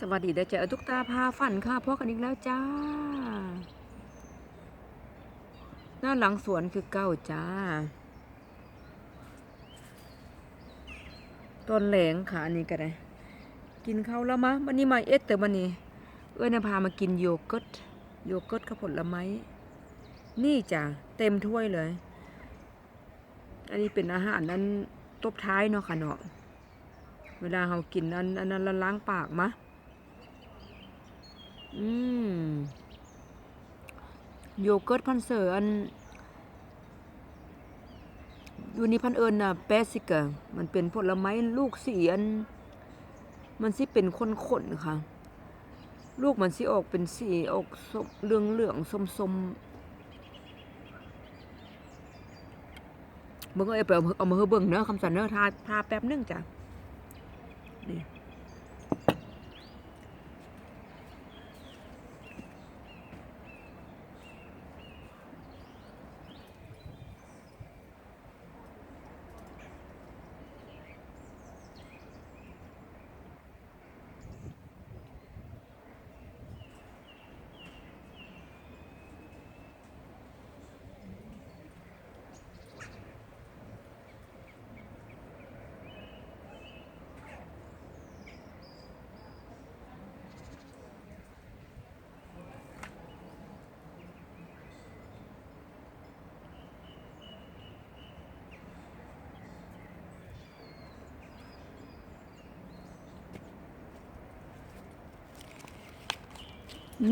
สวัสดีเด้อจ้าทุกตาพาฝันค่ะพบกันอีกแล้วจ้า หน้าหลังสวนคือเก้าจ้า ต้นแหลงค่ะอันนี้ก็ได้ กินข้าวแล้วมะวันนี้มาเอสแต่วันนี้ เอ้ยนพามากินโยเกิร์ตโยเกิร์ตข้าวผลไม้ นี่จ้ะเต็มถ้วยเลย อันนี้เป็นอาหารนั้นตบท้ายเนาะค่ะเนาะเวลาเรากินอันอันนั้นล้างปากมะ อืมโยเกิร์ตพันเซอร์อันอยู่นี่พันเอิญน่ะแปซิกะมันเป็นผลไม้ลูกสีอัน มันสิเป็นข้นๆค่ะ ลูกมันสิออกเป็นสีออกเหลืองเหลืองส้มส้มๆเบิ่งเอาไปเอามาเอามาเฮอเบิ่งเนอะคำสั่นเนอะทาทาแป๊บนึงจ้ะนี่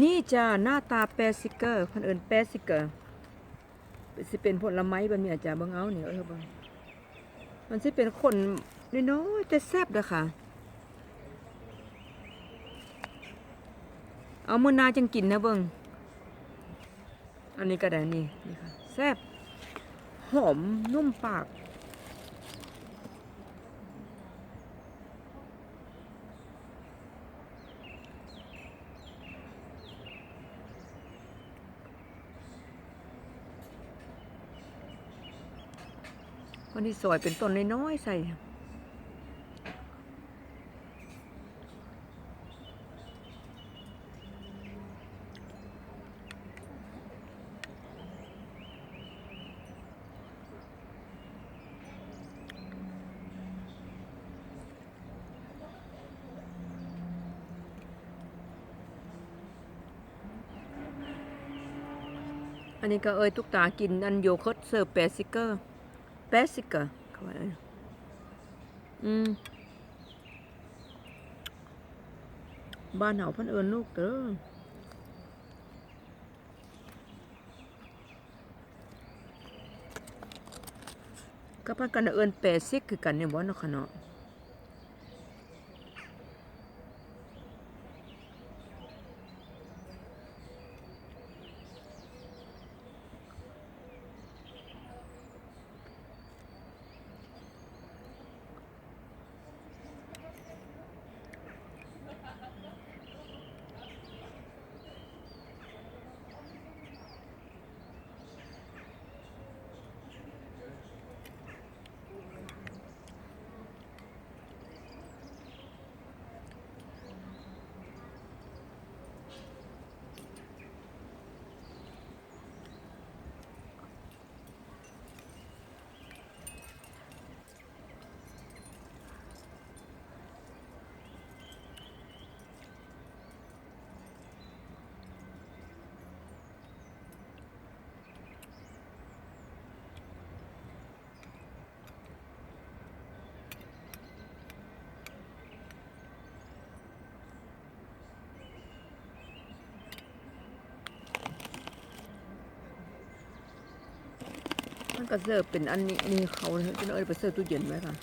นี่จ้าหน้าตาแปซิเกอร์พันเอิญแปซิเกอร์สิเป็นผลไม้แบบนี้จ้าเบิ่งเอาเนี่ยเออเบิ่งมันสิเป็นคนน้อยแต่แซ่บเด้อค่ะ เอามือหนาจังกินนะเบิงอันนี้ก็ได้นี่นี่ค่ะแซ่บหอมนุ่มปาก วันนี้สวยเป็นต้นน้อยๆใส่อันนี้ก็เอ้ยตุกตากินอันโยเคิร์ตเสิร์ฟแปซิเกอร์ แปซิเกอร์เขาว่าอะไรอืมบ้านเหาเพันเอิญลูกเด้อก็พันกันเอิญแปซิกคือกันเนี่ยบ่เนาะค่ะเนาะ มันก็เสิร์ฟเป็นอันนี้นี่เขาเนี่ยจะเอาไปเสิร์ฟตู้เย็นไว้ค่ะ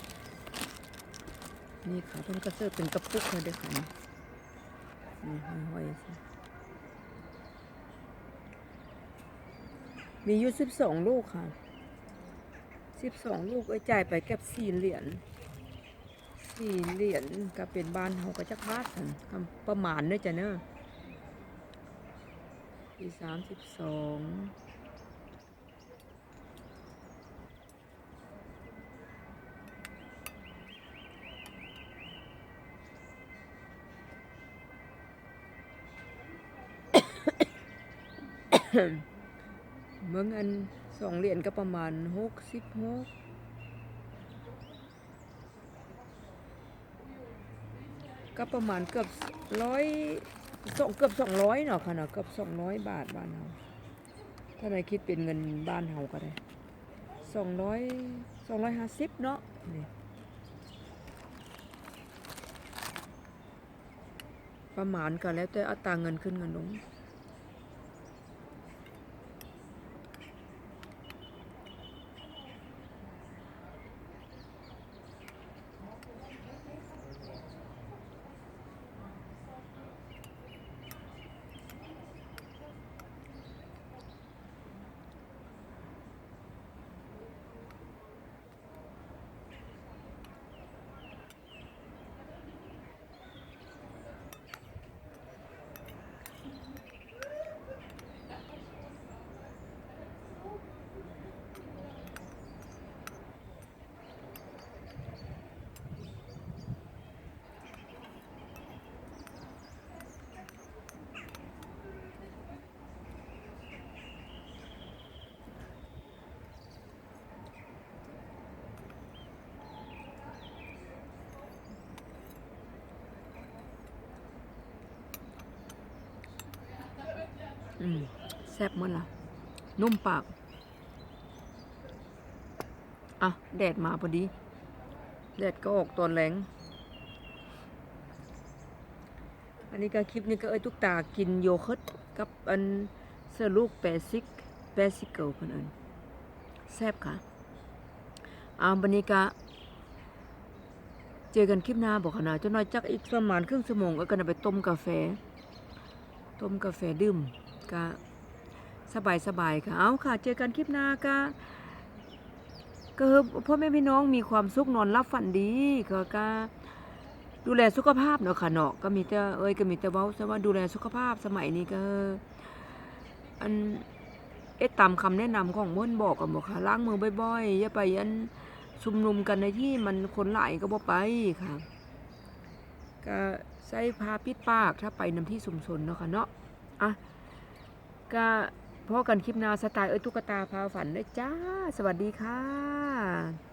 นี่ค่ะมันก็เสิร์ฟเป็นกระปุกเลยด้อค่ะนี่ห้อยๆมีอยู่สิบสองลูกค่ะสิบสองลูกไอ้จ่ายไปแค่สี่เหรียญสี่เหรียญก็เป็นบ้านเขาก็จะพาดกันคำประมาณเนื้จ้ะเนอะสี่สามสิบสอง เมื่อเงอันสองเหรียญก็ประมาณหกสิบหกก็ประมาณเกือบร้อยสองเกือบสองร้อยเนาะค่ะเนาะเกือบสองร้อยบาทบ้านเราถ้าไหนคิดเป็นเงินบ้านเฮาก็ได้สองร้อยสองร้อยห้าสิบเนาะนี่ประมาณก็แล้วแต่อัตราเงินขึ้นเงินลง อืมแซ่บหมดละนุ่มปาก อะ แดดมาพอดี แดดก็ออกตอนแรงอันนี้ก็คลิปนี้ก็เอ้ยตุกตากินโยเคิร์ตกับอันเสื้อลูกแปซิกแปซิเกิลคนอื่นแซ่บค่ะอ่าบันนี้ก็เจอกันคลิปหน้าบอกขนาดจะน้อยจักอีกประมาณครึ่งชั่วโมงก็กันไปต้มกาแฟ ต้มกาแฟดื่ม ก็สบายสบายๆค่ะ เอาค่ะ เจอกันคลิปหน้าก็ก็พ่อแม่พี่น้องมีความสุขนอนรับฝันดีก็ก็ดูแลสุขภาพเนาะค่ะเนาะก็มีแต่เอ้ยก็มีแต่เว้าซะว่าดูแลสุขภาพสมัยนี้ก็อันเอ๊ะตามคำแนะนำของม่นบอกกันบอกค่ะล้างมือบ่อยๆอย่าไปอันชุมนุมกันในที่มันคนหลายก็บ่ไปค่ะ ก็ใส่ผ้าปิดปากถ้าไปนำที่สุมชนเนาะค่ะเนาะอะ ก็พอกันคลิปหนาสไตล์เอ้ยตุ๊กตาพาฝันด้วยจ้า สวัสดีค่ะ